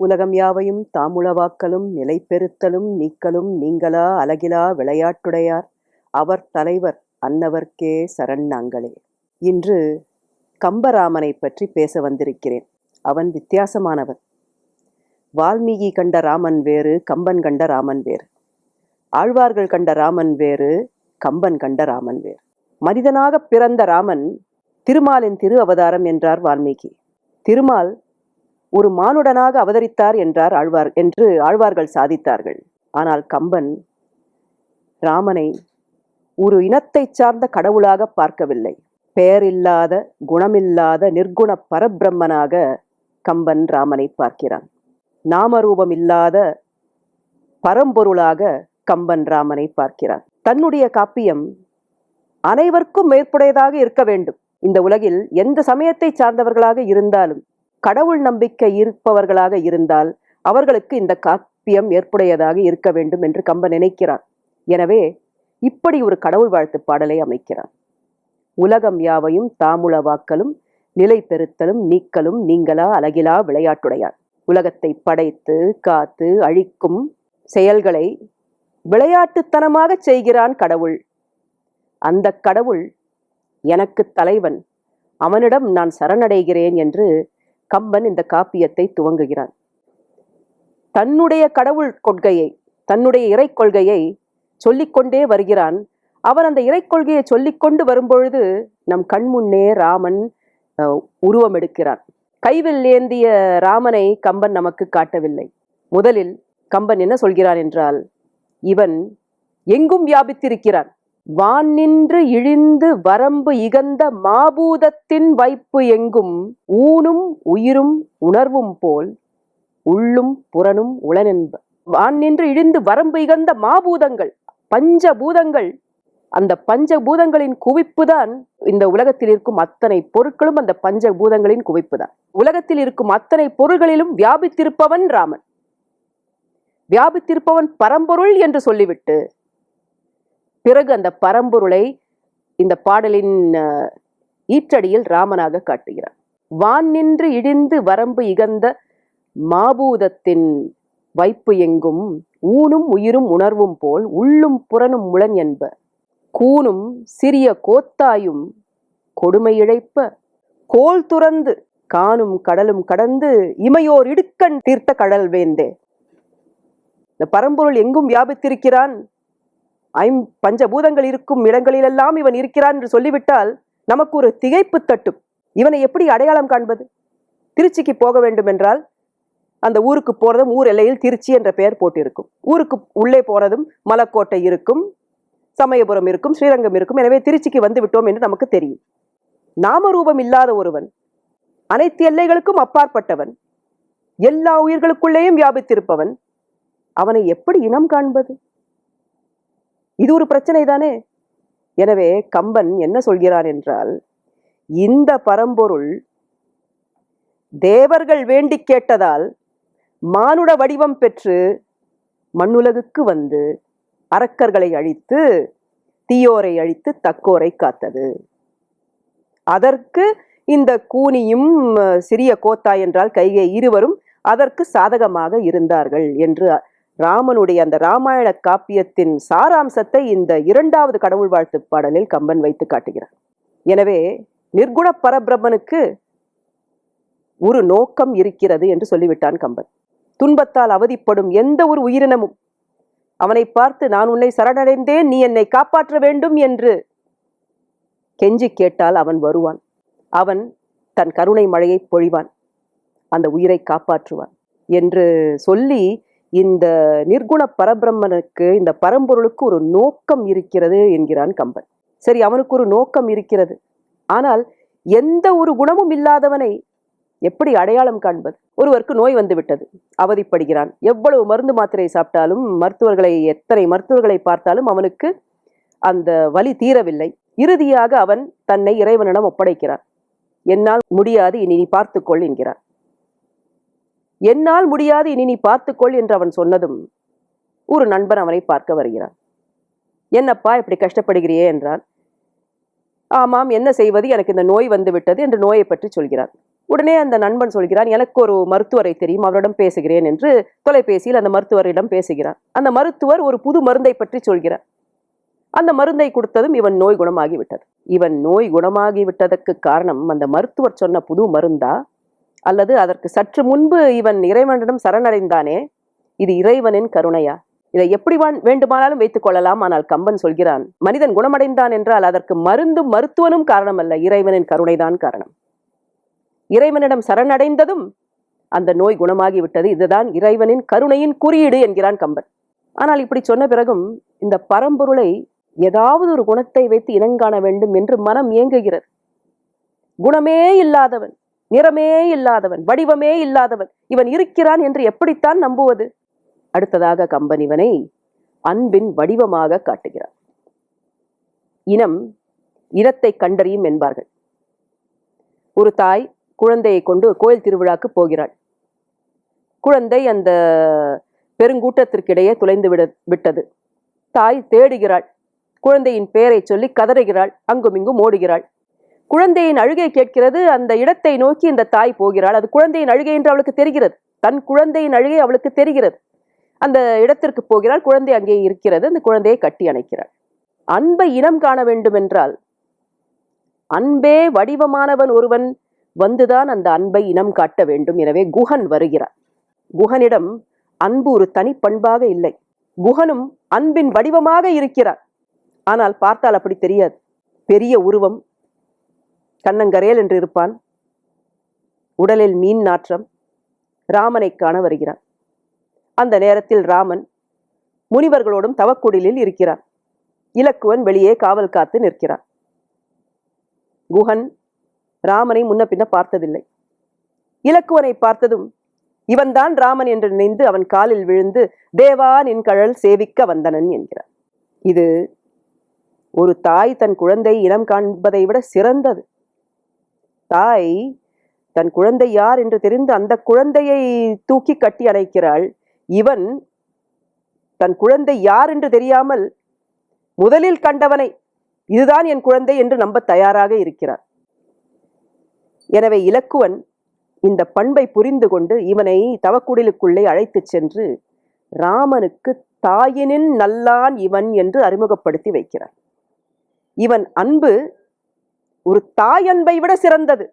உலகம் யாவையும் தாமுளவாக்கலும் நிலைபெறுத்தலும் நீக்கலும் நீங்களா? அலகிலா விளையாட்டுடையார். அவர் தலைவர் அன்னவர்க்கே சரண் நாங்களே. இன்று கம்பராமனை பற்றி பேச வந்திருக்கிறேன். அவன் வித்தியாசமானவன். வால்மீகி கண்ட ராமன் வேறு கம்பன் கண்ட ராமன் வேறு. ஆழ்வார்கள் கண்ட ராமன் வேறு கம்பன் கண்ட ராமன் வேறு. மனிதனாக பிறந்த ராமன் திருமாலின் திரு அவதாரம் என்றார் வால்மீகி. திருமால் ஒரு மானுடனாக அவதரித்தார் என்றார் ஆழ்வார் என்று ஆழ்வார்கள் சாதித்தார்கள். ஆனால் கம்பன் ராமனை ஒரு இனத்தை சார்ந்த கடவுளாக பார்க்கவில்லை. பெயரில்லாத குணமில்லாத நிர்குண பரபிரம்மனாக கம்பன் ராமனை பார்க்கிறான். நாமரூபம் இல்லாத பரம்பொருளாக கம்பன் ராமனை பார்க்கிறான். தன்னுடைய காப்பியம் அனைவருக்கும் மேற்புடையதாக இருக்க வேண்டும். இந்த உலகில் எந்த சமயத்தை சார்ந்தவர்களாக இருந்தாலும் கடவுள் நம்பிக்கை இருப்பவர்களாக இருந்தால் அவர்களுக்கு இந்த காப்பியம் ஏற்புடையதாக இருக்க வேண்டும் என்று கம்ப நினைக்கிறான். எனவே இப்படி ஒரு கடவுள் வாழ்த்து பாடலை அமைக்கிறான். உலகம் யாவையும் தாமுளவாக்கலும் நிலை பெறுத்தலும் நீக்கலும் நீங்களா அழகிலா விளையாட்டுடையார் உலகத்தை படைத்து காத்து அழிக்கும் செயல்களை விளையாட்டுத்தனமாக செய்கிறான் கடவுள். அந்த கடவுள் எனக்கு தலைவன். அவனிடம் நான் சரணடைகிறேன் என்று கம்பன் இந்த காப்பியத்தை துவங்குகிறான். தன்னுடைய கடவுள் கொள்கையை தன்னுடைய இறை கொள்கையை சொல்லிக்கொண்டே வருகிறான். அவன் அந்த இறை கொள்கையை சொல்லிக்கொண்டு வரும்பொழுது நம் கண்முன்னே ராமன் உருவம் எடுக்கிறான். கைவில் ஏந்திய ராமனை கம்பன் நமக்கு காட்டவில்லை. முதலில் கம்பன் என்ன சொல்கிறான் என்றால் இவன் எங்கும் வியாபித்திருக்கிறான். வான் நின்று இழிந்து வரம்பு இகந்த மாபூதத்தின் வைப்பு எங்கும் ஊனும் உயிரும் உணர்வும் போல் உள்ளும் புறனும் உளனென்ப. வான் நின்று இழிந்து வரம்பு இகந்த மாபூதங்கள் பஞ்சபூதங்கள் அந்த பஞ்சபூதங்களின் குவிப்பு தான் இந்த உலகத்தில் இருக்கும் அத்தனை பொருட்களும் அந்த பஞ்சபூதங்களின் குவிப்பு தான். உலகத்தில் இருக்கும் அத்தனை பொருள்களிலும் வியாபித்திருப்பவன் ராமன். வியாபித்திருப்பவன் பரம்பொருள் என்று சொல்லிவிட்டு பிறகு அந்த பரம்பொருளை இந்த பாடலின் ஈற்றடியில் ராமனாக காட்டுகிறார். வான் நின்று இடிந்து வரம்பு இகந்த மாபூதத்தின் வைப்பு எங்கும் ஊனும் உயிரும் உணர்வும் போல் உள்ளும் புறனும் முளன் என்ப கூனும் சிறிய கோத்தாயும் கொடுமை இழைப்ப கோல் துறந்து காணும் கடலும் கடந்து இமையோர் இடுக்கண் தீர்த்த கடல் வேந்தே. இந்த பரம்பொருள் எங்கும் வியாபித்திருக்கிறான்? ஐம் பஞ்சபூதங்கள் இருக்கும் இடங்களிலெல்லாம் இவன் இருக்கிறான் என்று சொல்லிவிட்டால் நமக்கு ஒரு திகைப்பு தட்டும். இவனை எப்படி அடையாளம் காண்பது? திருச்சிக்கு போக வேண்டும் என்றால் அந்த ஊருக்கு போறதும் ஊர் எல்லையில் திருச்சி என்ற பெயர் போட்டிருக்கும். ஊருக்கு உள்ளே போகிறதும் மலக்கோட்டை இருக்கும் சமயபுரம் இருக்கும் ஸ்ரீரங்கம் இருக்கும். எனவே திருச்சிக்கு வந்து விட்டோம் என்று நமக்கு தெரியும். நாமரூபம் இல்லாத ஒருவன் அனைத்து எல்லைகளுக்கும் அப்பாற்பட்டவன் எல்லா உயிர்களுக்குள்ளேயும் வியாபித்திருப்பவன் அவனை எப்படி இனம் காண்பது? இது ஒரு பிரச்சனை தானே? எனவே கம்பன் என்ன சொல்கிறான் என்றால் இந்த பரம்பொருள் தேவர்கள் வேண்டி கேட்டதால் மானுட வடிவம் பெற்று மண்ணுலகுக்கு வந்து அரக்கர்களை அழித்து தீயோரை அழித்து தக்கோரை காத்தது. அதற்கு இந்த கூனியும் சிறிய கோத்தா என்றால் கைகை இருவரும் அதற்கு சாதகமாக இருந்தார்கள் என்று ராமனுடைய அந்த ராமாயண காப்பியத்தின் சாராம்சத்தை இந்த இரண்டாவது கடவுள் வாழ்த்து பாடலில் கம்பன் வைத்து காட்டுகிறார். எனவே நிர்குண பரபிரம்மனுக்கு ஒரு நோக்கம் இருக்கிறது என்று சொல்லிவிட்டான் கம்பன். துன்பத்தால் அவதிப்படும் எந்த ஒரு உயிரினமும் அவனை பார்த்து நான் உன்னை சரணடைந்தேன் நீ என்னை காப்பாற்ற வேண்டும் என்று கெஞ்சி கேட்டால் அவன் வருவான். அவன் தன் கருணை மழையை பொழிவான். அந்த உயிரை காப்பாற்றுவான் என்று சொல்லி இந்த நிர்குண பரபிரம்மனுக்கு இந்த பரம்பொருளுக்கு ஒரு நோக்கம் இருக்கிறது என்கிறான் கம்பன். சரி அவனுக்கு ஒரு நோக்கம் இருக்கிறது. ஆனால் எந்த ஒரு குணமும் இல்லாதவனை எப்படி அடையாளம் காண்பது? ஒருவருக்கு நோய் வந்துவிட்டது அவதிப்படுகிறான். எவ்வளவு மருந்து மாத்திரை சாப்பிட்டாலும் மருத்துவர்களை எத்தனை மருத்துவர்களை பார்த்தாலும் அவனுக்கு அந்த வலி தீரவில்லை. இறுதியாக அவன் தன்னை இறைவனிடம் ஒப்படைக்கிறான். என்னால் முடியாது இனி நீ பார்த்துக்கொள் என்கிறான். என்னால் முடியாது இனி நீ பார்த்துக்கொள் என்று அவன் சொன்னதும் ஒரு நண்பன் அவனை பார்க்க வருகிறான். என்னப்பா இப்படி கஷ்டப்படுகிறியே? என்றான். ஆமாம் என்ன செய்வது? எனக்கு இந்த நோய் வந்து விட்டது என்று நோயை பற்றி சொல்கிறான். உடனே அந்த நண்பன் சொல்கிறான் எனக்கு ஒரு மருத்துவரை தெரியும் அவரிடம் பேசுகிறேன் என்று தொலைபேசியில் அந்த மருத்துவரிடம் பேசுகிறான். அந்த மருத்துவர் ஒரு புது மருந்தை பற்றி சொல்கிறார். அந்த மருந்தை கொடுத்ததும் இவன் நோய் குணமாகிவிட்டது. இவன் நோய் குணமாகிவிட்டதற்கு காரணம் அந்த மருத்துவர் சொன்ன புது மருந்தா? அல்லது அதற்கு சற்று முன்பு இவன் இறைவனிடம் சரணடைந்தானே இது இறைவனின் கருணையா? இதை எப்படி வேண்டுமானாலும் வைத்துக் கொள்ளலாம் ஆனால் கம்பன் சொல்கிறான் மனிதன் குணமடைந்தான் என்றால் அதற்கு மருந்தும் மருத்துவனும் காரணம் அல்ல இறைவனின் கருணைதான் காரணம். இறைவனிடம் சரணடைந்ததும் அந்த நோய் குணமாகிவிட்டது இதுதான் இறைவனின் கருணையின் குறியீடு என்கிறான் கம்பன். ஆனால் இப்படி சொன்ன பிறகும் இந்த பரம்பொருளை ஏதாவது ஒரு குணத்தை வைத்து இனங்காண வேண்டும் என்று மனம் ஏங்குகிறது குணமே இல்லாதவன் நிறமே இல்லாதவன் வடிவமே இல்லாதவன் இவன் இருக்கிறான் என்று எப்படித்தான் நம்புவது? அடுத்ததாக கம்பன் இவனை அன்பின் வடிவமாக காட்டுகிறார். இனம் இனத்தை கண்டறியும் என்பார்கள். ஒரு தாய் குழந்தையை கொண்டு கோயில் திருவிழாக்கு போகிறாள். குழந்தை அந்த பெருங்கூட்டத்திற்கிடையே துளைந்து விட விட்டது. தாய் தேடுகிறாள். குழந்தையின் பெயரை சொல்லி கதறுகிறாள். அங்குமிங்கும் ஓடுகிறாள். குழந்தையின் அழுகை கேட்கிறது. அந்த இடத்தை நோக்கி இந்த தாய் போகிறாள். அது குழந்தையின் அழுகை என்று அவளுக்கு தெரிகிறது. தன் குழந்தையின் அழுகை அவளுக்கு தெரிகிறது. அந்த இடத்திற்கு போகிறாள். குழந்தை அங்கே இருக்கிறது. அந்த குழந்தையை கட்டி அணைக்கிறாள். அன்பை இனம் காண வேண்டும் என்றால் அன்பே வடிவமானவன் ஒருவன் வந்துதான் அந்த அன்பை இனம் காட்ட வேண்டும். எனவே குஹன் வருகிறார். குஹனிடம் அன்பு ஒரு தனிப்பண்பாக இல்லை. குஹனும் அன்பின் வடிவமாக இருக்கிறார். ஆனால் பார்த்தால் அப்படி தெரியாது. பெரிய உருவம் கண்ணங்கரேல் என்று இருப்பான். உடலில் மீன் நாற்றம் ராமனை காண வருகிறான். அந்த நேரத்தில் ராமன் முனிவர்களோடும் தவக்குடிலில் இருக்கிறான். இலக்குவன் வெளியே காவல் காத்து நிற்கிறான். குஹன் ராமனை முன்ன பின்ன பார்த்ததில்லை. இலக்குவனை பார்த்ததும் இவன்தான் ராமன் என்று நினைந்து அவன் காலில் விழுந்து தேவா நின் கழல் சேவிக்க வந்தனன் என்கிறான். இது ஒரு தாய் தன் குழந்தை இனம் காண்பதை விட சிறந்தது. தாய் தன் குழந்தை யார் என்று தெரிந்து அந்த குழந்தையை தூக்கி கட்டி அணைக்கிறாள். இவன் தன் குழந்தை யார் என்று தெரியாமல் முதலில் கண்டவனை இதுதான் என் குழந்தை என்று நம்ப தயாராக இருக்கிறார். எனவே இலக்குவன் இந்த பண்பை புரிந்து கொண்டு இவனை தவக்குடிலுக்குள்ளே அழைத்துச் சென்று ராமனுக்கு தாயினின் நல்லான் இவன் என்று அறிமுகப்படுத்தி வைக்கிறார் இவன் அன்பு ஒரு தாய் அன்பை விட சிறந்தது.